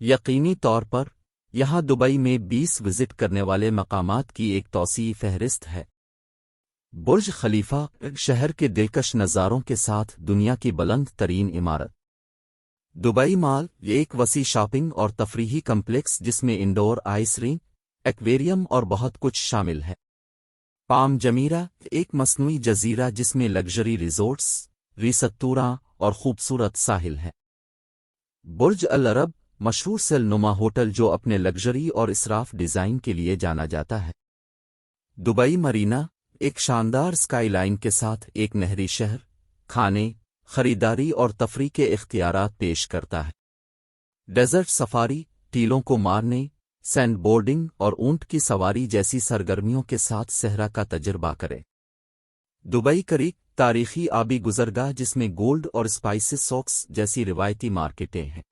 यकीनी तौर पर, यहाँ दुबई में 20 विज़िट करने वाले मकामात की एक तोसी फहरिस्त है। बुर्ज खलीफा शहर के दिलकश नज़ारों के साथ दुनिया की बुलंद तरीन इमारत। दुबई माल, एक वसी शॉपिंग और तफरीही कम्प्लेक्स जिसमें इंडोर आइस रिंग, एक्वेरियम और बहुत कुछ शामिल है। पाम जमीरा, एक मसनू जजीरा जिसमें लग्जरी रिजोर्ट्स रिसत्तूरा और खूबसूरत साहिल है। बुर्ज अल अरब मशहूर सेल नुमा होटल जो अपने लग्जरी और इसराफ डिज़ाइन के लिए जाना जाता है। दुबई मरीना, एक शानदार स्काईलाइन के साथ एक नहरी शहर, खाने, खरीदारी और तफरी के इख्तियार पेश करता है। डेजर्ट सफारी, टीलों को मारने, सैंड बोर्डिंग और ऊँट की सवारी जैसी सरगर्मियों के साथ सहरा का तजर्बा करें। दुबई करीक तारीखी आबी गुजरगाह जिसमें गोल्ड और स्पाइसिस सॉक्स जैसी रिवायती मार्केटें हैं।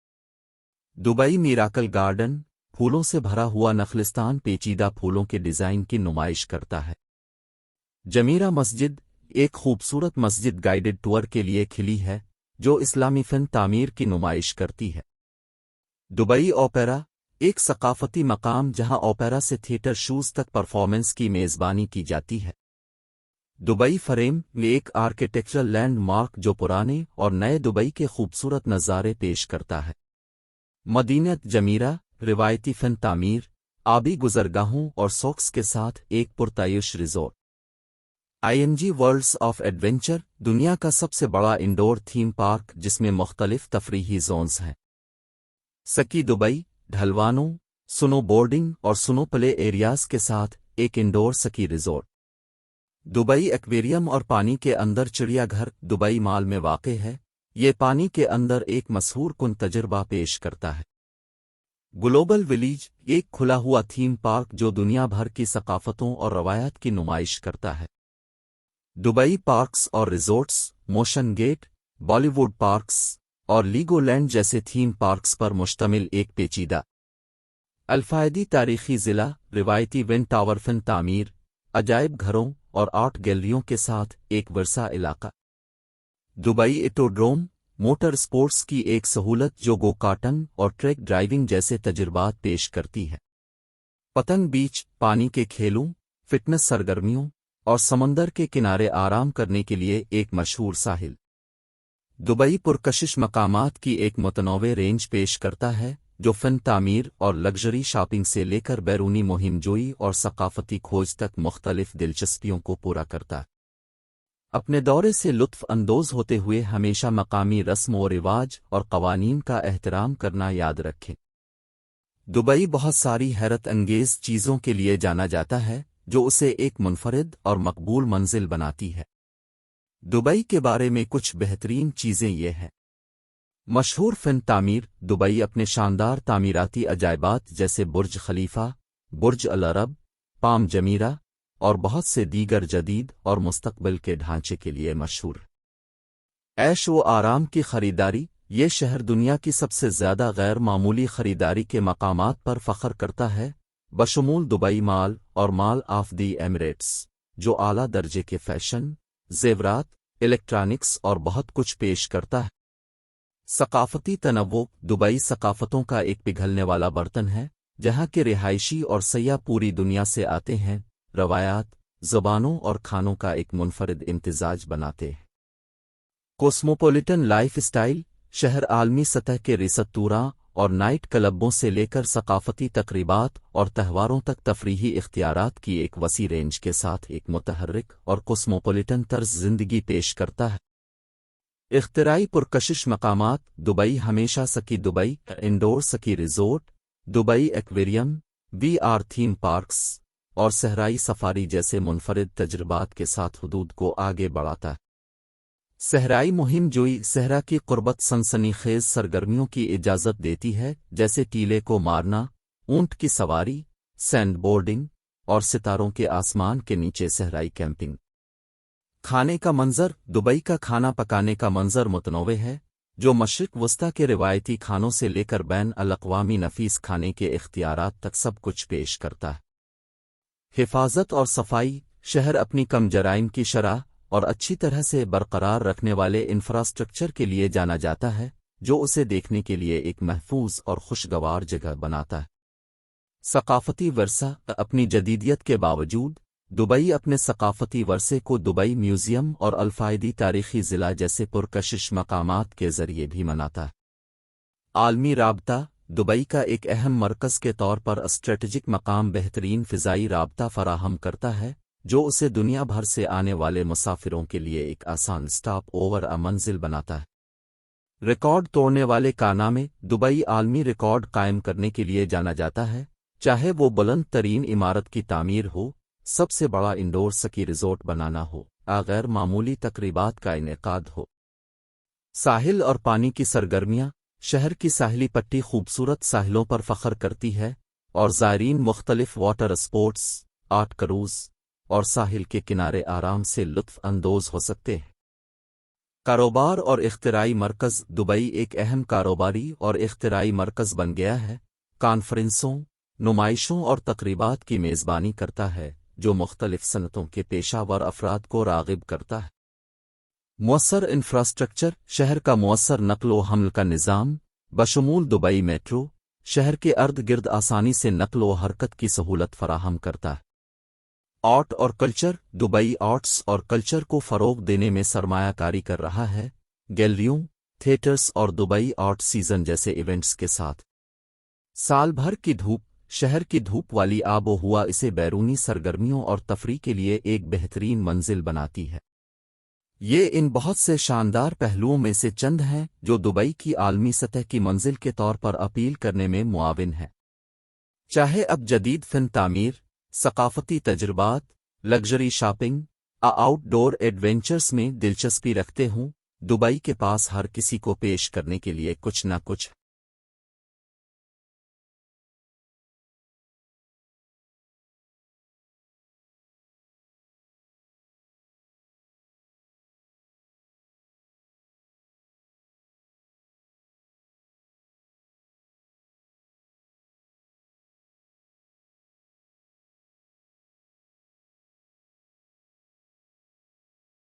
दुबई मीराकल गार्डन फूलों से भरा हुआ नखलिस्तान पेचीदा फूलों के डिज़ाइन की नुमाइश करता है। जमीरा मस्जिद एक खूबसूरत मस्जिद गाइडेड टूर के लिए खिली है, जो इस्लामी फ़िन तामीर की नुमाइश करती है। दुबई ओपेरा एक सकाफती मकाम जहाँ ओपेरा से थिएटर शूज़ तक परफॉर्मेंस की मेज़बानी की जाती है। दुबई फरेम एक आर्किटेक्चरल लैंडमार्क जो पुराने और नए दुबई के खूबसूरत नज़ारे पेश करता है। मदीनत जमीरा, रिवायती फ़न तामीर, आबी गुजरगाहों और सॉक्स के साथ एक पुरतायुश resort. IMG worlds of adventure दुनिया का सबसे बड़ा इंडोर थीम पार्क जिसमें मुख्तलिफ़ तफरीही जोन्स हैं। सकी दुबई, ढलवानों, सुनो बोर्डिंग और सुनो प्ले एरियाज़ के साथ एक indoor ski resort Dubai aquarium और पानी के अंदर चिड़ियाघर, दुबई माल में वाक़ है। ये पानी के अंदर एक मशहूर कुन तजर्बा पेश करता है। ग्लोबल विलीज, एक खुला हुआ थीम पार्क जो दुनिया भर की सकाफतों और रवायत की नुमाइश करता है। दुबई पार्क्स और resorts, motion gate, Bollywood parks और लीगोलैंड जैसे थीम पार्क्स पर मुश्तमिल एक पेचीदा। अल्फायदी तारीखी ज़िला, रिवायती विंड टावर फिन तामीर, अजायब घरों और आर्ट गैलरियों के साथ एक वर्षा इलाका। दुबई इटोड्रोम मोटर स्पोर्ट्स की एक सहूलत जो गो कार्टन और ट्रैक ड्राइविंग जैसे तजुर्बात पेश करती है। पतंग बीच, पानी के खेलों फिटनेस सरगर्मियों और समंदर के किनारे आराम करने के लिए एक मशहूर साहिल। दुबई पुरकशिश मकामात की एक मुतनवे रेंज पेश करता है, जो फ़न तामीर और लग्जरी शॉपिंग से लेकर बैरूनी मुहिम जोई और सकाफती खोज तक मुख्तलिफ़ दिलचस्पियों को पूरा करता है। अपने दौरे से लुत्फ अंदोज होते हुए हमेशा मकामी रस्म व रिवाज और कवानीन का एहतराम करना याद रखें। दुबई बहुत सारी हैरत अंगेज चीज़ों के लिए जाना जाता है, जो उसे एक मुनफरद और मकबूल मंजिल बनाती है। दुबई के बारे में कुछ बेहतरीन चीज़ें ये हैं। मशहूर फिन तामीर, दुबई अपने शानदार तामीराती अजायबात जैसे बुर्ज खलीफा, बुर्ज अल अरब, पाम जमीरा और बहुत से दीगर जदीद और मुस्तकबिल के ढांचे के लिए मशहूर। ऐश व आराम की खरीदारी, ये शहर दुनिया की सबसे ज़्यादा गैर मामूली खरीदारी के मकाम पर फख्र करता है, बशमूल दुबई माल और माल ऑफ़ दी एमिरेट्स, जो आला दर्जे के फ़ैशन, जेवरात, इलेक्ट्रॉनिक्स और बहुत कुछ पेश करता है। सकाफती तनवो, दुबई सकाफतों का एक पिघलने वाला बर्तन है, जहाँ के रिहायशी और सयाह पूरी दुनिया से आते हैं। रवायात ज़बानों और खानों का एक मुनफरद इम्तजाज बनाते हैं। कोस्मोपोलिटन लाइफ स्टाइल, शहर आलमी सतह के रिसतूरा और नाइट क्लबों से लेकर सकाफती तकरीबात और त्यौहारों तक तफरीही इख्तियारात की एक वसी रेंज के साथ एक मुतहरक और कोस्मोपोलिटन तर्ज ज़िंदगी पेश करता है। इख्तराई पुरकशिश मकामात, दुबई हमेशा ski Dubai, indoor ski resort, Dubai aquarium, V R theme parks. और सहराई सफारी जैसे मुनफरद तजर्बात के साथ हदूद को आगे बढ़ाता है। सहराई मुहिम जोई सहरा की कुर्बत सनसनी खेज सरगर्मियों की इजाज़त देती है, जैसे टीले को मारना, ऊँट की सवारी सैंड बोर्डिंग और सितारों के आसमान के नीचे सहराई कैंपिंग। खाने का मंजर, दुबई का खाना पकाने का मंजर मुतनवे है, जो मशरक वस्ता के रिवायती खानों से लेकर बैन अवी नफीस खाने के इख्तियारात तक सब कुछ पेश करता है। हिफाजत और सफ़ाई, शहर अपनी कम जराइम की शरह और अच्छी तरह से बरकरार रखने वाले इंफ्रास्ट्रक्चर के लिए जाना जाता है, जो उसे देखने के लिए एक महफूज और खुशगवार जगह बनाता है। सकाफती वर्षा अपनी जदीदियत के बावजूद, दुबई अपने सकाफती वर्षे को दुबई म्यूज़ियम और अल्फायदी तारीखी ज़िला जैसे पुरकशिश मकामात के ज़रिए भी मनाता है। आलमी रबता दुबई का एक अहम मरकज़ के तौर पर स्ट्रेटजिक मकाम बेहतरीन फ़िज़ाई रबता फराहम करता है, जो उसे दुनिया भर से आने वाले मुसाफिरों के लिए एक आसान स्टॉप ओवर अ मंजिल बनाता है। रिकॉर्ड तोड़ने वाले काना में दुबई आलमी रिकॉर्ड कायम करने के लिए जाना जाता है, चाहे वो बुलंद तरीन इमारत की तामीर हो, सबसे बड़ा इंडोर सकी रिजोर्ट बनाना हो, या गैर मामूली तकरीबात का इनका हो। साहिल और पानी की सरगर्मियाँ शहर की साहली पट्टी खूबसूरत साहिलों पर फख्र करती है, और ज़ायरीन मुख्तलिफ़ वाटर स्पोर्ट्स, आर्ट क्रूज, और साहिल के किनारे आराम से लुत्फ अंदोज हो सकते हैं। कारोबार और इख्तराई मरकज़ दुबई एक अहम कारोबारी और इख्तराई मरकज़ बन गया है। कॉन्फ्रेंसों, नुमाइशों और तकरीबात की मेज़बानी करता है, जो मुख्तलिफ़ सनतों के पेशावर अफराद को रागिब करता है। मौसर इंफ्रास्ट्रक्चर, शहर का मौसर नकलो हमल का निज़ाम, बशमूल दुबई मेट्रो, शहर के अर्द गिर्द आसानी से नकलो हरकत की सहूलत फराहम करता है। आर्ट और कल्चर, दुबई आर्ट्स और कल्चर को फ़रोग देने में सरमायाकारी कर रहा है, गैलरियों, थिएटर्स और दुबई आर्ट सीज़न जैसे इवेंट्स के साथ। साल भर की धूप, शहर की धूप वाली आबो हुआ इसे बैरूनी सरगर्मियों और तफरी के लिए एक बेहतरीन मंजिल बनाती है। ये इन बहुत से शानदार पहलुओं में से चंद हैं, जो दुबई की आलमी सतह की मंजिल के तौर पर अपील करने में मुआविन हैं। चाहे अब जदीद फिन तामीर, सकाफती तजुर्बात, लग्जरी शॉपिंग आउटडोर एडवेंचर्स में दिलचस्पी रखते हों, दुबई के पास हर किसी को पेश करने के लिए कुछ न कुछ